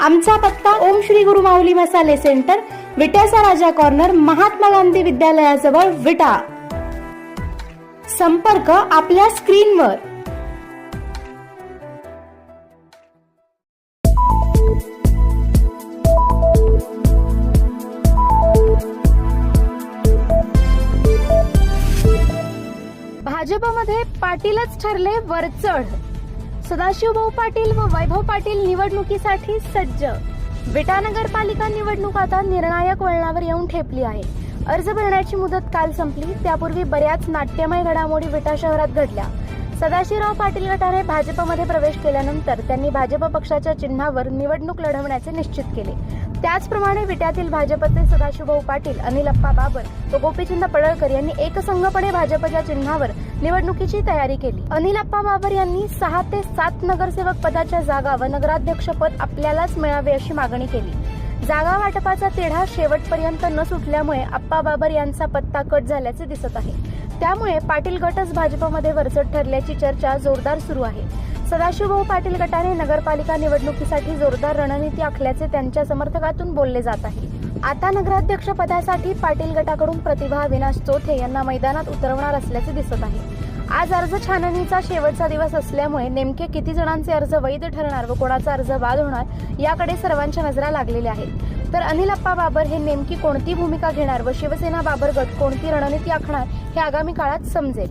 आमचा पत्ता ओम श्री गुरु माऊली मसाले सेंटर विट्याचा राजा कॉर्नर महात्मा गांधी विद्यालयाजवळ विटा. संपर्क आपल्या स्क्रीनवर. भाजपमध्ये पाटीलच ठरले वरचढ. सदाशिवभाऊ पाटील व वैभव पाटील निवडणुकीसाठी सज्ज. विटा नगरपालिका निवडणूक आता निर्णायक वळणावर येऊन ठेपली आहे. अर्ज भरण्याची मुदत काल संपली. त्यापूर्वी बऱ्याच नाट्यमय घडामोडी विटा शहरात घडल्या. सदाशिवराव पाटील गटाने भाजपमध्ये प्रवेश केल्यानंतर त्यांनी भाजप पक्षाच्या चिन्हावर निवडणूक लढवण्याचे निश्चित केले. त्याचप्रमाणे विट्यातील भाजपचे सदाशिवभाऊ पाटील अनिल अप्पा बाबर व गोपीचंद पडळकर यांनी एकसंघपणे भाजपच्या चिन्हावर निवडणुकीची तयारी केली. अनिल अप्पा बाबर यांनी सहा ते सात नगरसेवक पदाच्या जागा व नगराध्यक्ष पद आपल्यालाच मिळावे अशी मागणी केली. जागा वाटपाचा तिढा शेवटपर्यंत न सुटल्यामुळे अप्पा बाबर यांचा पत्ता कट झाल्याचे दिसत आहे. त्यामुळे पाटील गटच भाजपमध्ये वरचढ ठरल्याची चर्चा जोरदार सुरू आहे. सदाशिवभाऊ पाटील गटाने नगरपालिका निवडणुकीसाठी जोरदार रणनीती आखल्याचे त्यांच्या समर्थकातून बोलले जात आहे. आता नगराध्यक्ष पदासाठी पाटील गटाकडून प्रतिभा अविनाश चोथे यांना मैदानात उतरवणार असल्याचे दिसत आहे. आज अर्ज छाननीचा शेवटचा दिवस असल्यामुळे नेमके किती जणांचे अर्ज वैध ठरणार व कोणाचा अर्ज बाद होणार याकडे सर्वांच्या नजरा लागलेल्या आहेत. तर अनिल अप्पा बाबर हे नेमकी कोणती भूमिका घेणार व शिवसेना बाबर गट कोणती रणनीती आखणार हे आगामी काळात समजेल.